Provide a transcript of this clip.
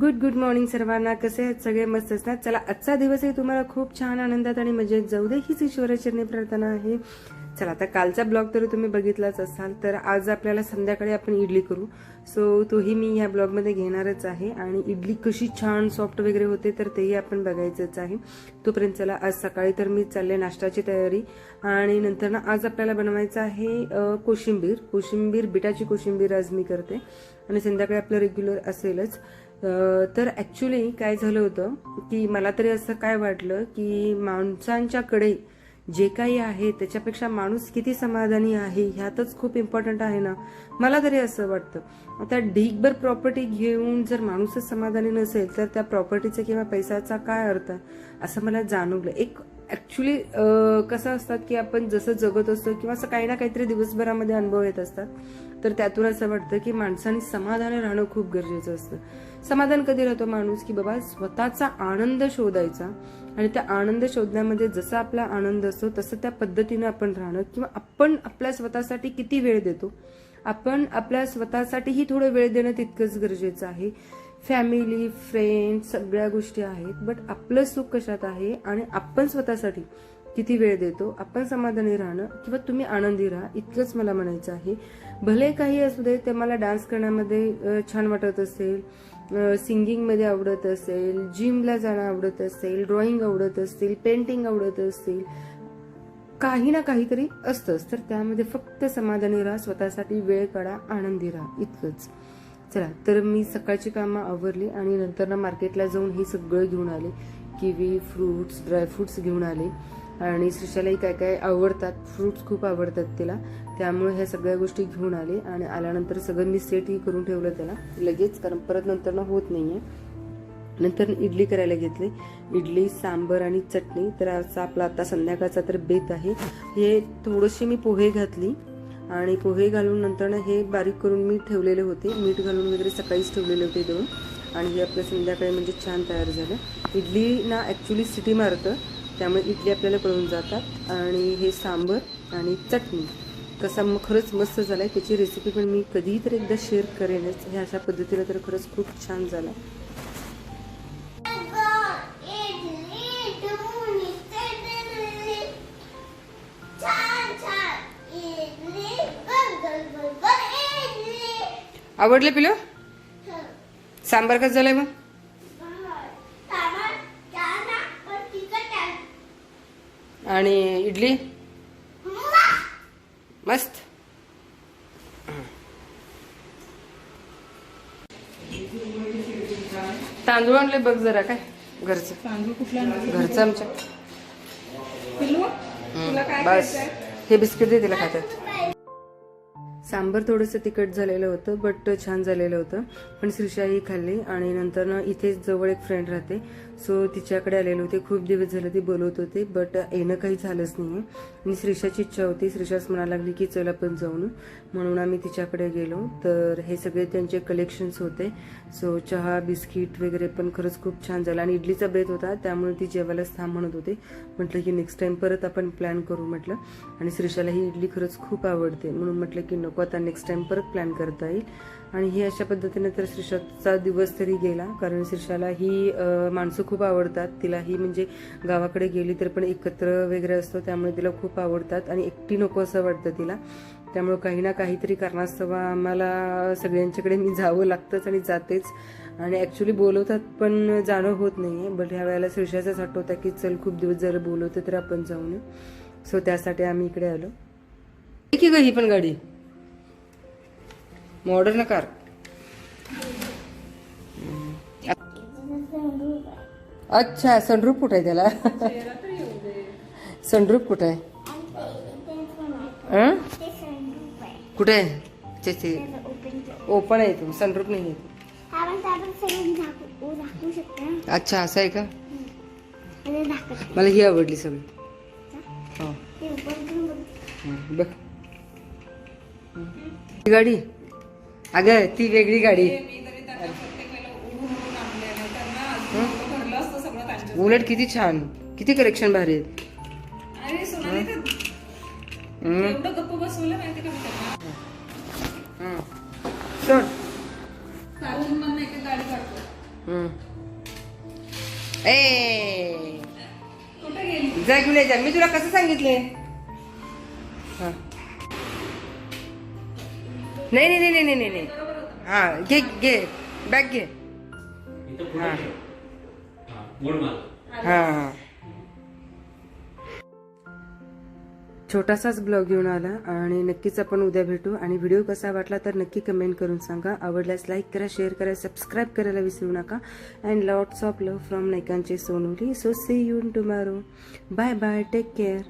Good good morning सर्वांना. कसे आहेत? सगळे मस्त असतात. चला आजचा दिवसही तुम्हाला खूप छान आनंदात आणि मजेत जाऊ दे. हीच ईश्वराचरणी प्रार्थना आहे. चला आता कालचा ब्लॉग तरी तुम्ही बघितलाच असाल. तर आज आपल्याला संध्याकाळी आपण इडली करू. सो तोही मी या ब्लॉगमध्ये घेणारच आहे. आणि इडली कशी छान सॉफ्ट वगैरे होते तर तेही आपण बघायचंच आहे. तोपर्यंत चला आज सकाळी तर मी चालले नाश्ताची तयारी. आणि नंतर ना आज आपल्याला बनवायचं आहे कोशिंबीर. कोशिंबीर बिटाची कोशिंबीर आज मी करते. आणि संध्याकाळी आपलं रेग्युलर असेलच. तर ॲक्च्युली काय झालं होतं की मला तरी असं काय वाटलं की माणसांच्याकडे जे काही आहे त्याच्यापेक्षा माणूस किती समाधानी आहे ह्यातच खूप इम्पॉर्टंट आहे ना? मला तरी असं वाटतं. आता ढीकभर प्रॉपर्टी घेऊन जर माणूसच समाधानी नसेल तर त्या प्रॉपर्टीचा किंवा पैशाचा काय अर्थ? असं मला जाणवलं. एक ॲक्च्युली कसं असतात की आपण जसं जगत असतो किंवा असं काही ना काहीतरी दिवसभरामध्ये अनुभव येत असतात तर त्यातून असं वाटतं की माणसाने समाधान राहणं खूप गरजेचं असतं. समाधान कधी राहतो माणूस की बाबा स्वतःचा आनंद शोधायचा आणि त्या आनंद शोधण्यामध्ये जसा आपला आनंद असतो तसं त्या पद्धतीनं आपण राहणं किंवा आपण आपल्या स्वतःसाठी किती वेळ देतो आपण आपल्या स्वतःसाठीही थोडं वेळ देणं तितकंच गरजेचं आहे. फॅमिली फ्रेंड सगळ्या गोष्टी आहेत बट आपलं सुख कशात आहे आणि आपण स्वतःसाठी किती वेळ देतो आपण समाधानी राहणं किंवा तुम्ही आनंदी राहा इतकंच मला म्हणायचं आहे. भले काही असू दे ते मला डान्स करण्यामध्ये छान वाटत असेल सिंगिंगमध्ये आवडत असेल जिमला जाणं आवडत असेल ड्रॉइंग आवडत असतील पेंटिंग आवडत असतील काही ना काहीतरी असतंच. तर त्यामध्ये फक्त समाधानी राहा स्वतःसाठी वेळ काढा आनंदी राहा इतकंच. चला तर मी सकाळची कामं आवरली आणि नंतर ना मार्केटला जाऊन हे सगळं घेऊन आले. किवी फ्रुट्स ड्रायफ्रुट्स घेऊन आले. आणि श्रीशालाही काय काय आवडतात फ्रुट्स खूप आवडतात तिला. त्यामुळे ह्या सगळ्या गोष्टी घेऊन आले आणि आल्यानंतर सगळं मी सेटही करून ठेवलं त्याला. लगेच कारण परत नंतर ना होत आहे नंतर इडली करायला घेतली. इडली सांबर आणि चटणी. तर असा आपला आता संध्याकाळचा तर बेत आहे. हे थोडीशी मी पोहे घातली. आणि पोहे घालून नंतर हे बारीक करून मी ठेवलेले होते. मीठ घालून वगैरे सकाळीच ठेवलेले होते दोन. आणि हे आपलं संध्याकाळी म्हणजे छान तयार झालं. इडली ना ॲक्च्युली सिटी मारतं. त्यामुळे इडली आपल्याला कळून जातात. आणि हे सांबर आणि चटणी. कसा मग खरंच मस्त झाला आहे त्याची रेसिपी पण मी कधीही तर एकदा शेअर करेनच. हे अशा पद्धतीनं तर खरंच खूप छान झाला. आवडले पिलो सांबार कसं झालंय मग? आणि इडली? मस्त. तांदूळ आणले बघ जरा काय घरचं. तांदूळ कुठला? घरचं आमच्या. पिल्लू हम्म, तुला काय बस? हे बिस्किट दे तिला खात्यात. सांबर थोडंसं तिखट झालेलं होतं बट छान झालेलं होतं. पण श्रीशाही खाल्ली आणि नंतर ना इथेच जवळ एक फ्रेंड राहते. सो तिच्याकडे आलेले होते. खूप दिवस झाले ती बोलवत होते बट येणं काही झालंच नाही आणि श्रीशाची इच्छा होती. श्रीशास म्हणायला लागली की चल आपण जाऊन. म्हणून आम्ही तिच्याकडे गेलो. तर हे सगळे त्यांचे कलेक्शन्स होते. सो चहा बिस्किट वगैरे पण खरंच खूप छान झालं. आणि इडलीचा बेत होता. त्यामुळे ती जेवायलाच थांब म्हणत होते. म्हटलं की नेक्स्ट टाइम परत आपण प्लॅन करू म्हटलं. आणि श्रीशाला ही इडली खरंच खूप आवडते. म्हणून म्हटलं की नको. आता नेक्स्ट टाइम परत प्लॅन करता येईल. आणि ही अशा पद्धतीने तर श्रीशाचा दिवस तरी गेला कारण श्रीशाला ही माणसं खूप आवडतात. तिला ही म्हणजे गावाकडे गेली तर पण एकत्र वगैरे असतो त्यामुळे तिला खूप आवडतात. आणि एकटी नको असं वाटतं तिला. त्यामुळे काही ना काहीतरी कारणास्तव आम्हाला सगळ्यांच्याकडे मी जावं लागतंच आणि जातेच. आणि ॲक्च्युली बोलवतात पण जाणं होत नाही आहे बट ह्या वेळेला श्रीशाचाच हट्ट होता की चल खूप दिवस जर बोलवते तर आपण जाऊन येऊ. सो त्यासाठी आम्ही इकडे आलो. आहे की ही पण गाडी. Modern car. अच्छा सनरूप कुठे आहे त्याला? सनरूप कुठे कुठे ओपन आहे तू सनरूप नाही आहे अच्छा असं आहे का? मला ही आवडली सगळी. हो. बघ. गाडी? अगं ती वेगळी गाडी. उलट किती छान. किती कलेक्शन भारी ए! जा मी तुला कसं सांगितले हा. नाही नाही नाही नाही नाही नाही. हा घे घे. बॅग घे. हा, छोटासाच ब्लॉग घेऊन आला आणि नक्कीच आपण उद्या भेटू. आणि व्हिडिओ कसा वाटला तर नक्की कमेंट करून सांगा. आवडल्यास लाईक करा शेअर करा सबस्क्राईब करायला विसरू नका. And lots of love from नायकांचे सोनवली so see you tomorrow bye bye take care